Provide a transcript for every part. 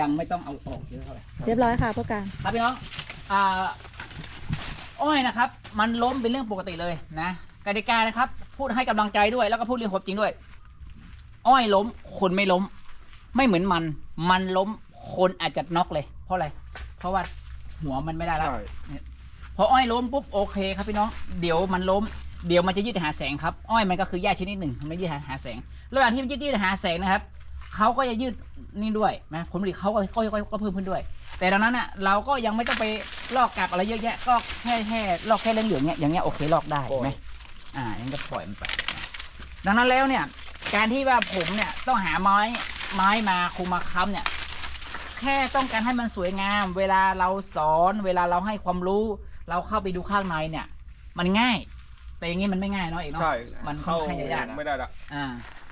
ยังไม่ต้องเอาออกเยอะเท่าไหร่เรียบร้อยค่ะผู้การ ครับพี่น้องอ่าอ้อยนะครับ มันล้มเป็นเรื่องปกติเลยนะกติกานะครับ พูดให้กำลังใจด้วยแล้วก็พูดเรื่องความจริงด้วย อ้อยล้ม คนไม่ล้ม ไม่เหมือนมัน มันล้มคนอาจจะน็อกเลย เพราะอะไร เพราะว่าหัวมันไม่ได้แล้วใช่พออ้อยล้มปุ๊บโอเคครับพี่น้องเดี๋ยวมันล้ม เดี๋ยวมันจะยืดหาแสงครับ อ้อยมันก็คือหญ้าชนิดหนึ่งมันยืดหาหาแสงระหว่างที่มันยืดยืดหาแสงนะครับ เขาก็จะยืดนี่ด้วยนะผลผลิตเขาก็ก็ก็ก็เพิ่มขึ้นด้วย แต่ดังนั้นอะเราก็ยังไม่ต้องไปลอกกลับอะไรเยอะแยะก็แค่แค่ลอกแค่เหลืองๆเนี้ยอย่างเงี้ยโอเคลอกได้ปล่อยไหมอ่ายังก็ปล่อยมันไปนะดังนั้นแล้วเนี่ย การที่ว่าผมเนี่ยต้องหาไม้ไม้มาคุมมาค้ำเนี่ย แค่ต้องการให้มันสวยงาม เวลาเราสอน เวลาเราให้ความรู้ เราเข้าไปดูข้างในเนี่ย มันง่าย แต่อย่างนี้มันไม่ง่ายเนาะเอกเนาะใช่มันค่เข้าอนข้างจะยากนะไม่ได้ละอ่า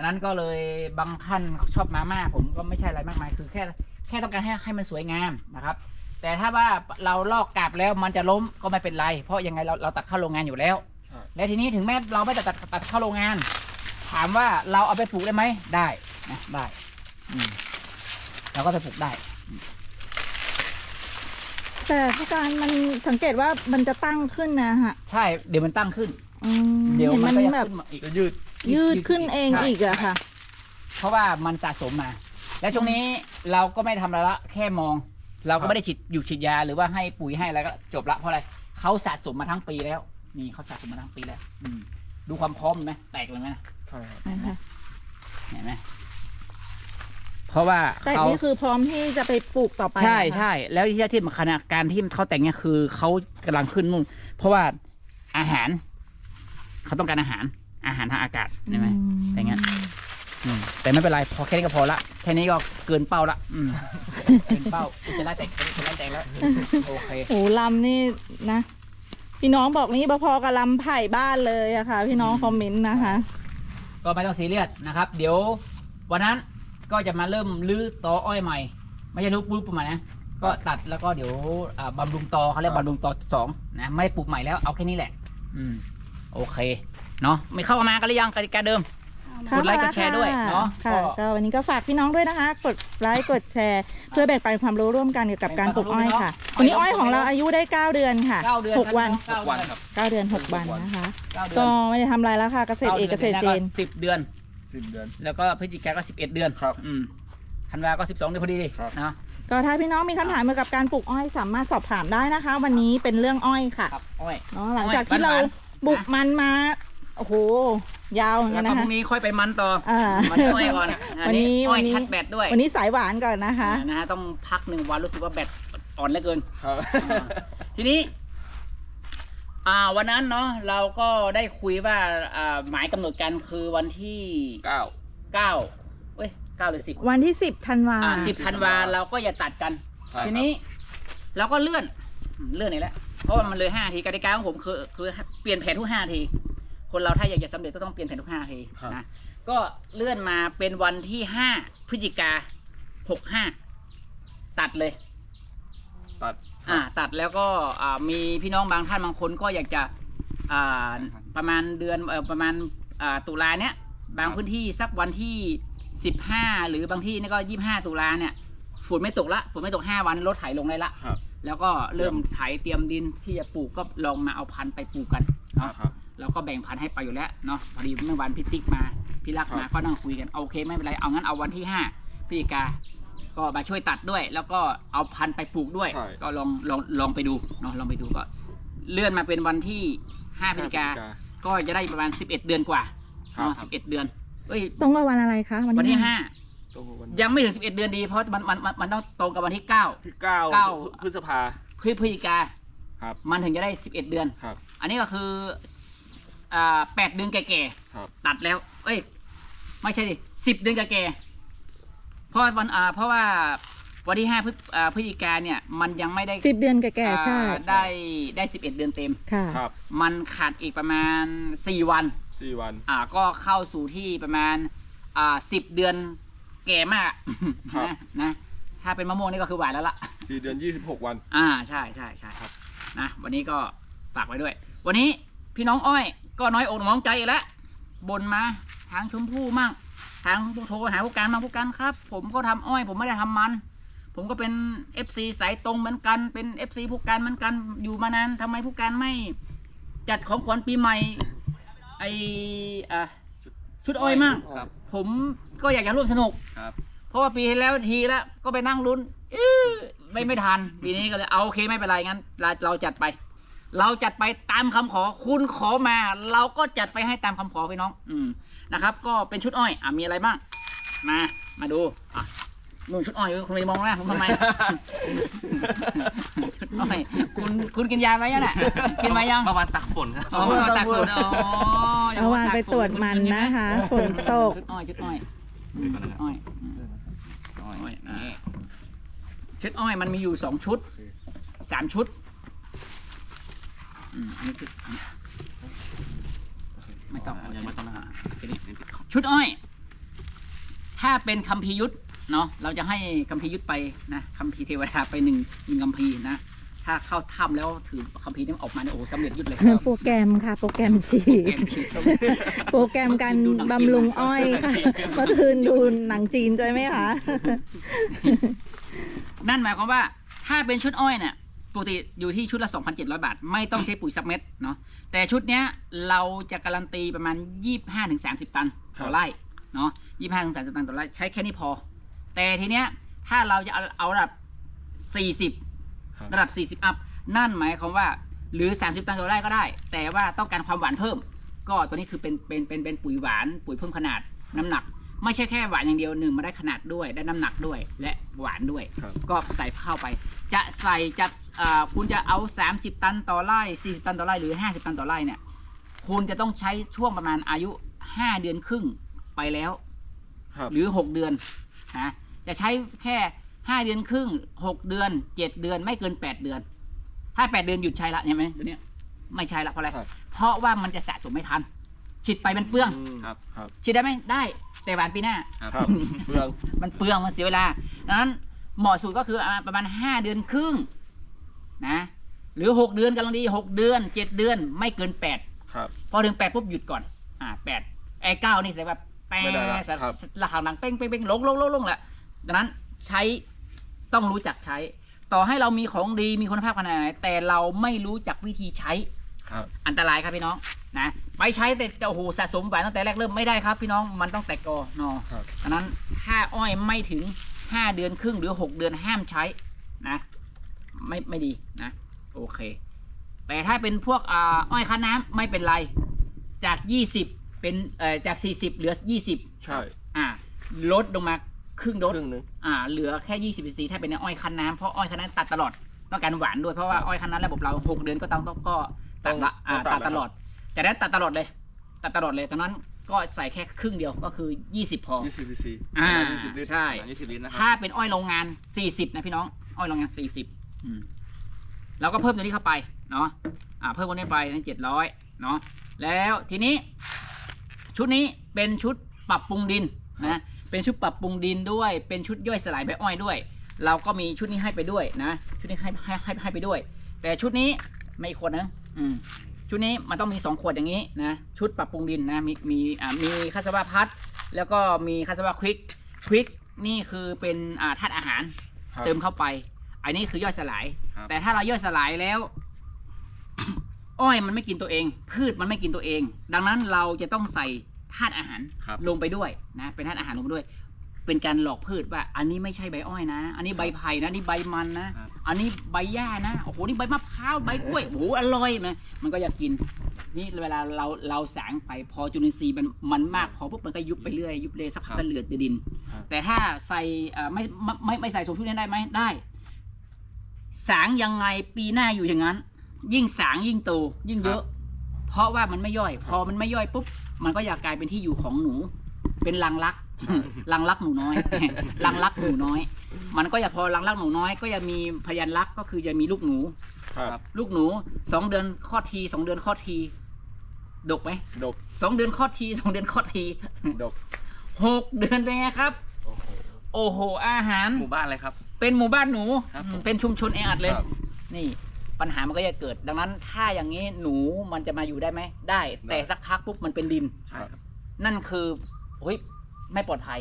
ดังนั้นก็เลยบางท่านชอบมาม่าผมก็ไม่ใช่อะไรมากมาย คือแค่แค่ต้องการให้ให้มันสวยงามนะครับ แต่ถ้าว่าเราลอกกลับแล้วมันจะล้มก็ไม่เป็นไร เพราะยังไงเราเราตัดเข้าโรงงานอยู่แล้วใช่และทีนี้ถึงแม้เราไม่ตัดตัดตัดเข้าโรงงาน ถามว่าเราเอาไปปลูกได้ไหมได้นะได้อืมเราก็ไปปลูกได้แต่ผู้การมันสังเกตว่ามันจะตั้งขึ้นนะฮะ ใช่เดี๋ยวมันตั้งขึ้นอืมเดี๋ยวเห็นมัมันนก็จะแบบขึ้นมาอีกจะยืด ยืดขึ้นเองใช่อีกอะค่ะ เพราะว่ามันสะสมมา และช่วงนี้เราก็ไม่ทำอะไรละแค่มอง เราก็ไม่ได้ฉีดอยู่ฉีดยาหรือว่าให้ปุ๋ยให้อะไรก็จบละเพราะอะไรเขาสะสมมาทั้งปีแล้ว นี่เขาสะสมมาทั้งปีแล้ว อืม ดูความพร้อมไหมแตกเลยไหมนะใช่ครับนะคะเห็นไหมเพราะว่าแต่เขานี่คือพร้อมที่จะไปปลูกต่อไปใช่นะคะใช่แล้วที่ที่มันขนาดการที่เขาแต่งเนี่ยคือเขากำลังขึ้นนู่นเพราะว่าอาหาร เขาต้องการอาหาร อาหารทางอากาศใช่ไหมแต่งั้นอืมแต่ไม่เป็นไรพอแค่นี้ก็พอละแค่นี้ก็เกินเป้าละอืมเกินเป้าอุจจาระแตกอุจจาระแตกแล้วโอเคโอ้ลำนี่นะ พี่น้องบอกนี่พอๆกับลำไผ่บ้านเลยอะค่ะ พี่น้องคอมเมนต์นะคะ ก็ไม่ต้องซีเรียสนะครับ เดี๋ยววันนั้นก็จะมาเริ่มลื้อตออ้อยใหม่ ไม่ใช่ลื้อปลูกประมาณนะก็ตัดแล้วก็เดี๋ยวอ่าบำรุงตอเขาเรียกบำรุงตอสองนะไม่ได้ปลูกใหม่แล้วเอาแค่นี้แหละ อืม โอเค เนาะไม่เข้ามากันหรือยังกติกาเดิม กดไลค์กดแชร์ด้วยเนาะค่ะก็ ก็วันนี้ก็ฝากพี่น้องด้วยนะคะ กดไลค์กดแชร์ เพื่อแบ่งปันความรู้ร่วมกันเกี่ยวกับการปลูกอ้อยค่ะ วันนี้อ้อยของเราอายุได้ 9 เดือนค่ะเก้าเดือนหกวันเก้าวันเดือนครับ9 เดือน 6 วันนะคะ เก้าเดืก็อนไม่ได้ทำอะไรแล้วค่ะเกษตรเอกเกษตรเจนสิบเดือน สิบเดือน แล้วก็พฤศจิกาก็สิบเอ็ดเดือนครับอืมธันวาก็สิบสองเดือนพอดีครับ เนาะก็ถ้าพี่น้องมีคำถามเกี่ยวกับการปลูกอ้อยสามารถสอบถามได้นะคะ วันนี้เป็นเรื่องอ้อยค่ะครับอ้อย เนาะหลังจากที่เราหวานบุกมันมา โอ้โห ยาวเหมือนแล้กัวนก็นะพคะ รุ่งนี้ค่อยไปมันต่ออ่ามันอ้อยก่อนวันนี้อ้อยวันนี้ ชัดแบตด้วยวันนี้สายหวานก่อนนะคะอ่านะฮะต้องพักหนึ่งวันรู้สึกว่าแบตอ่อนเหลือเกิน ครับอ่าทีนี้ อ่า วันนั้นเนาะเราก็ได้คุยว่า อ่า หมายกำหนดการคือวันที่เก้า เก้าเว้ยเก้าหรือสิบวันที่สิบธันวาอ่าสิบธันวาเราก็อย่าตัดกัน ใช่ครับ ทีนี้ เราก็เลื่อนอืมเลื่อนอีกแล้วเพราะว่ามันเลยห้าทีกติกาของผมคือคือเปลี่ยนแผนทุกห้าที คนเราถ้าอยากจะสำเร็จก็ต้องเปลี่ยนแผนทุกห้าทีครับนะก็เลื่อนมาเป็นวันที่ห้าพฤศจิกาหกห้าตัดเลย ตัดอ่าตัดแล้วก็อ่ามีพี่น้องบางท่านบางคนก็อยากจะอ่าประมาณเดือนเอ่อประมาณอ่าตุลาเนี้ยบางพื้นที่สักวันที่สิบห้าหรือบางที่นี่ก็ยี่ห้าตุลาเนี่ยฝนไม่ตกละฝนไม่ตกห้าวันรถไถลงได้ละ ครับ แล้วก็เริ่มไถเตรียมดินที่จะปลูกก็ลองมาเอาพันธุ์ไปปลูกกันเนาะ ครับ เราก็แบ่งพันธุ์ให้ไปอยู่แล้วเนาะพอดีเมื่อวันพี่ติ๊กมาพี่รักมาครับก็นั่งคุยกันโอเคไม่เป็นไรเอางั้นเอาวันที่ห้าพฤศจิกาก็มาช่วยตัดด้วย แล้วก็เอาพันธุ์ไปปลูกด้วย ใช่ ก็ลองลองลองไปดูเนาะลองไปดูก็ เลื่อนมาเป็นวันที่ห้าพฤศจิกาก็จะได้ประมาณสิบเอ็ดเดือนกว่าครับ เนาะสิบเอ็ดเดือนเอ้ยตรงกับวันอะไรคะวันที่ห้าตรงกับวันยังไม่ถึงสิบเอ็ดเดือนดีเพราะมันมันมันมันต้องตรงกับวันที่เก้า ที่เก้าเก้า พฤษภา พฤศจิกาครับ มันถึงจะได้สิบเอ็ดเดือน ครับ อันนี้ก็คือ อ่าแปดเดือนแก่ครับ ๆตัดแล้ว เอ้ย ไม่ใช่ดิสิบเดือนแก่ๆเพราะวันอ่าเพราะว่าวันที่ห้าพฤอ่าพฤศจิกาเนี่ย มันยังไม่ได้สิบเดือนแก่ๆใช่อ่าได้ได้สิบเอ็ดเดือนเต็ม ค่ะ ครับมันขาดอีกประมาณสี่วัน สี่วัน อ่าก็เข้าสู่ที่ประมาณอ่าสิบเดือนแก่มากครับ นะนะถ้าเป็นมะม่วงนี่ก็คือหวานแล้วล่ะ สี่เดือนยี่สิบหกวัน อ่าใช่ใช่ใช่ครับนะวันนี้ก็ฝากไว้ด้วย วันนี้พี่น้องอ้อย ก็น้อยอกน้องใจอีกแล้วบนมาทางชมพู่มั่งทางโทรหาผู้การมาผู้การครับ ผมก็ทำอ้อย ผมไม่ได้ทำมัน ผมก็เป็น FC สายตรงเหมือนกันเป็น FC ผู้การเหมือนกันอยู่มานานทำไมผู้การไม่ จัดของขวัญปีใหม่ไออะชุดอ้อยมากครับผมก็อยากจะร่วมสนุกครับเพราะว่าปีที่แล้วทีแล้วก็ไปนั่งลุ้นเอ๊ะไม่ไม่ทันปีนี้ก็เลยเอาโอเคไม่เป็นไรงั้นเราเราจัดไป เราจัดไปตามคำขอคุณขอมา เราก็จัดไปให้ตามคำขอพี่น้อง อืมนะครับ ก็เป็นชุดอ้อยอะมีอะไรบ้างมามาดูอะนู่นชุดอ้อยคุณไปมองหน้าผมทำไมชุดอ้อยคุณคุณกินยาไหมยังน่ะกินไหมยังเมื่อวานตักฝนครับอ๋อเมื่อวานตากฝนอ๋อเมื่อวานไปตรวจมันนะคะฝนตกชุดอ้อยชุดอ้อยอืมชุดอ้อยอืมอ้อยนะชุดอ้อยมันมีอยู่สองชุดสามชุด อืมอันนี้ชุดอันนี้ไม่ต้องยังไม่ต้องนะฮะทีนี้ชุดอ้อย ถ้าเป็นคัมภีร์ยุทธเนาะเราจะให้คัมภีร์ยุทธไปนะคัมภีร์เทวดาไปหนึ่งหนึ่งคัมภีร์นะถ้าเข้าถ้ำแล้วถือคัมภีร์นี้ออกมาเนี่ยโอ้โหสำเร็จยุทธเลยโปรแกรมค่ะ โปรแกรมฉีดโปรแกรมการบำรุงอ้อยค่ะเมื่อคืนดูหนังจีนใช่ไหมคะนั่นหมายความว่า ถ้าเป็นชุดอ้อยเนี่ย ปกติอยู่ที่ชุดละ 2,700 บาท ไม่ต้องใช้ปุ๋ยสักเม็ดเนาะแต่ชุดเนี้ยเราจะการันตีประมาณ 25-30 ตันต่อไร่เนาะ25-30 ตันต่อไร่ใช้แค่นี้พอ แต่ทีเนี้ยถ้าเราจะเอาเอาระดับ 40ครับระดับ 40 อัพ นั่นหมายความว่าหรือ 30 ตันต่อไร่ก็ได้ แต่ว่าต้องการความหวานเพิ่ม ก็ตัวนี้คือเป็นเป็นเป็นเป็นปุ๋ยหวาน ปุ๋ยเพิ่มขนาดน้ำหนัก ไม่ใช่แค่หวานอย่างเดียวหนึ่งมาได้ขนาดด้วยได้น้ำหนักด้วยและหวานด้วย ครับก็ใส่เข้าไป จะใส่จะอ่าคุณจะเอา 30 ตันต่อไร่40 ตันต่อไร่หรือ 50 ตันต่อไร่เนี่ย คุณจะต้องใช้ช่วงประมาณอายุ 5 เดือนครึ่งไปแล้ว ครับหรือ 6 เดือนนะจะใช้แค่ 5 เดือนครึ่ง 6 เดือน 7 เดือนไม่เกิน 8 เดือน ถ้า 8 เดือนหยุดใช้ละใช่ไหมตัวเนี้ยไม่ใช่ละเพราะอะไร ครับ เพราะว่ามันจะสะสมไม่ทัน ฉีดไปมันเปลืองอืมครับ ครับ ฉีดได้ไหมได้แต่หวานปีหน้า ครับ เปลือง มันเปลืองมันเสียเวลาดังนั้นเหมาะสุดก็คืออ่าประมาณห้าเดือนครึ่งนะหรือหกเดือนกำลังดีหกเดือนเจ็ดเดือนไม่เกินแปดครับ พอถึงแปดปุ๊บหยุดก่อน อ่าแปดไอ้เก้านี่แสดงว่าแปดไม่ได้ละสะครับระหางหลังเป้งเป้งเป้งลงลงลงลงแหละดังนั้นใช้ต้องรู้จักใช้ ต่อให้เรามีของดีมีคุณภาพขนาดไหนแต่เราไม่รู้จักวิธีใช้ ครับ อันตรายครับพี่น้องนะไปใช้แต่จะโอ้โหสะสมหวานตั้งแต่แรกเริ่มไม่ได้ครับ พี่น้องมันต้องแตกกอนอครับ ดังนั้นถ้าอ้อยไม่ถึงห้าเดือนครึ่งหรือหกเดือนห้ามใช้นะ ไม่ไม่ดีนะ โอเค แต่ถ้าเป็นพวกอ่าอ้อยคั้นน้ำไม่เป็นไร จากยี่สิบเป็นเอ่อจากสี่สิบเหลือยี่สิบใช่อ่าลดลงมาครึ่งโดส ครึ่งหนึง อ่าเหลือแค่ยี่สิบซีถ้าเป็นอ้อยคั้นน้ำเพราะอ้อยคั้นน้ำตัดตลอดต้องการหวานด้วยเพราะว่าอ้อยคั้นน้ำระบบเราหกเดือนก็ต้องต้องก็ ตัดละอ่าตัดตลอดจากนั้นตัดตลอดเลย ตัดตลอดเลยตอนนั้นก็ใส่แค่ครึ่งเดียวก็คือยี่สิบพอยี่สิบซีซีอ่ายี่สิบลิตรใช่ยี่สิบลิตรนะคถ้ารับเป็นอ้อยโรงงาน 40 นะพี่น้อง อ้อยโรงงาน 40อืมเราก็เพิ่มตัวนี้เข้าไปเนาะอ่าเพิ่มตัวนี้ไปนั้น700เนาะแล้วทีนี้ ชุดนี้เป็นชุดปรับปรุงดินนะเป็นชุดปรับปรุงดินด้วย เป็นชุดย่อยสลายใบอ้อยด้วย เราก็มีชุดนี้ให้ไปด้วยนะ ชุดนี้ให้ให้ให้ให้ไปด้วย แต่ชุดนี้ไม่อีกขวดนึง อืมชุดนี้มันต้องมีสองขวดอย่างนี้นะชุดปรับปรุงดินนะมีมีอ่ามีคาสวาพัดแล้วก็มีคาสวาควิกควิกนี่คือเป็นอ่าธาตุอาหาร ครับ เติมเข้าไป อันนี้คือย่อยสลาย ครับ แต่ถ้าเราย่อยสลายแล้ว อ้อยมันไม่กินตัวเอง พืชมันไม่กินตัวเอง ดังนั้นเราจะต้องใส่ธาตุอาหารครับ ลงไปด้วยนะเป็นธาตุอาหารลงไปด้วย เป็นการหลอกพืชว่าอันนี้ไม่ใช่ใบอ้อยนะ อันนี้ใบไผ่นะนี่ใบมันนะ ครับ อันนี้ใบหญ้านะโอ้โหนี่ใบมะพร้าวใบกล้วยโอ้โหอร่อยมันมันก็อยากกิน นี่เวลาเราเราสางไปพอจุลินทรีย์มันมันมากพอปุ๊บมันก็ยุบไปเรื่อยยุบเลยสักพักก็เหลือแต่ดิน ครับแต่ถ้าใส่เอ่อไม่ไม่ไม่ไม่ใส่สมชุดนี้ได้ไหมได้ สางยังไงปีหน้าอยู่อย่างนั้น ยิ่งสางยิ่งโตยิ่งเยอะ เพราะว่ามันไม่ย่อย พอมันไม่ย่อยปุ๊บมันก็อยากกลายเป็นที่อยู่ของหนู เป็นรังรัก รังรักหนูน้อยรังรักหนูน้อย มันก็อย่าพอรังรักหนูน้อย ก็จะมีพยันรักก็คือจะมีลูกหนูครับ ลูกหนูสองเดือนคลอดทีสองเดือนคลอดทีดกไหมดกสองเดือนคลอดทีสองเดือนคลอดทีดกหกเดือนเป็นไงครับโอ้โหโอ้โหอาหารหมู่บ้านอะไรครับ เป็นหมู่บ้านหนูครับอืผมมเป็นชุมชนแออัดเลยครับนี่ปัญหามันก็จะเกิด ดังนั้นถ้าอย่างนี้หนูมันจะมาอยู่ได้ไหมได้ แต่สักพักปุ๊บมันเป็นดินใช่ครับนั่นคือเฮ้ย ไม่ปลอดภัย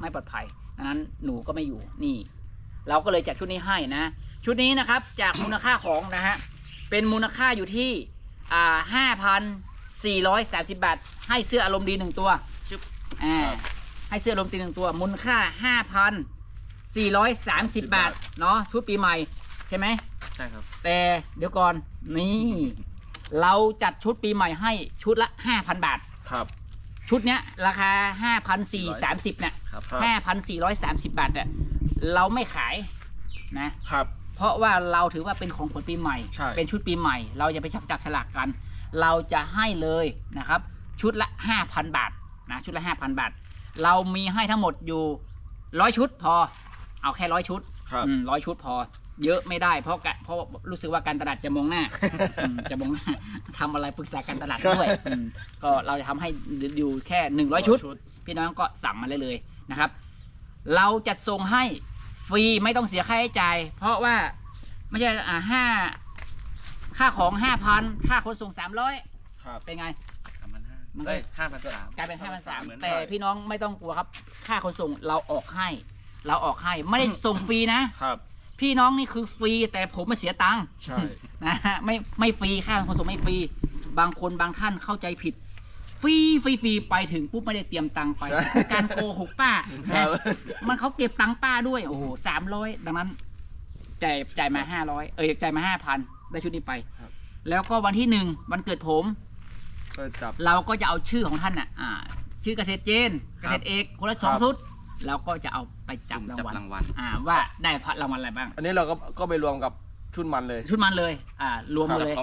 ไม่ปลอดภัยดังนั้นหนูก็ไม่อยู่นี่ เราก็เลยจัดชุดนี้ให้นะ ชุดนี้นะครับจากมูลค่าของนะฮะเป็นมูลค่าอยู่ที่อ่าห้าพันสี่ร้อยสาสิบาทให้เสื้ออารมณ์ดีหนึ่งตัวชึบ อ่าให้เสื้ออารมณ์ดีหนึ่งตัว มูลค่าห้าพันสี่ร้อยสามสิบบาทเนาะชุดปีใหม่ใช่ไหม ใช่ครับ แต่เดี๋ยวก่อนนี่ เราจัดชุดปีใหม่ให้ชุดละ 5,000 บาท ครับ ชุดเนี้ยราคา 5,430เนี่ยครับ5,430 บาทเนี่ยเราไม่ขายนะ ครับ เพราะว่าเราถือว่าเป็นของขวัญปีใหม่ ใช่ เป็นชุดปีใหม่ เราจะไปจับจับฉลากกัน เราจะให้เลยนะครับ ชุดละ 5,000 บาทนะชุดละ 5,000 บาท เรามีให้ทั้งหมดอยู่ร้อยชุดพอ เอาแค่ร้อยชุดครับ ร้อยชุดพอ เยอะไม่ได้ เพราะกะเพราะรู้สึกว่าการตลาดจะมองหน้าอืมจะมองหน้าทำอะไรปรึกษาการตลาดด้วยอืมก็เราจะทำให้อยู่แค่หนึ่งร้อยชุด พี่น้องก็สั่งมาเลยเลยนะครับ เราจะส่งให้ฟรีไม่ต้องเสียค่าใช้จ่าย เพราะว่าไม่ใช่อ่าห้าค่าของห้าพันค่าขนส่งสามร้อยครับเป็นไง สามพันห้ามันก็ เอ้ยห้าพันสามกลายเป็นห้าพันสามเหมือนแต่กันพี่น้องไม่ต้องกลัวครับ ค่าขนส่งเราออกให้ เราออกให้ไม่ได้ส่งฟรีนะ ครับ พี่น้องนี่คือฟรีแต่ผมมาเสียตังค์ใช่ นะฮะไม่ไม่ฟรีค่าขนส่งไม่ฟรีบางคนบางท่านเข้าใจผิด ฟรีฟรีฟรีไปถึงปุ๊บไม่ได้เตรียมตังค์ไป ใช่การโกหกป้าครันะบ มันเขาเก็บตังค์ป้าด้วยโอ้โหสามร้อยดังนั้นจ่ายจ่ายมาห้าร้อยเออจ่ายมาห้าพันได้ชุดนี้ไป ครับ แล้วก็วันที่หนึ่งวันเกิดผม ก็จับ เราก็จะเอาชื่อของท่านอะอ่า ชื่อเกษตรเจน เกษตรเอกคนละสองครับ ชุด เราก็จะเอาไปจับสุ่มรางจับวัลรางวัลอ่าว่าได้รางวัลอะไรบ้าง อันนี้เราก็ก็ไปรวมกับชุดมันเลย ชุดมันเลย อ่ารวมครับเลย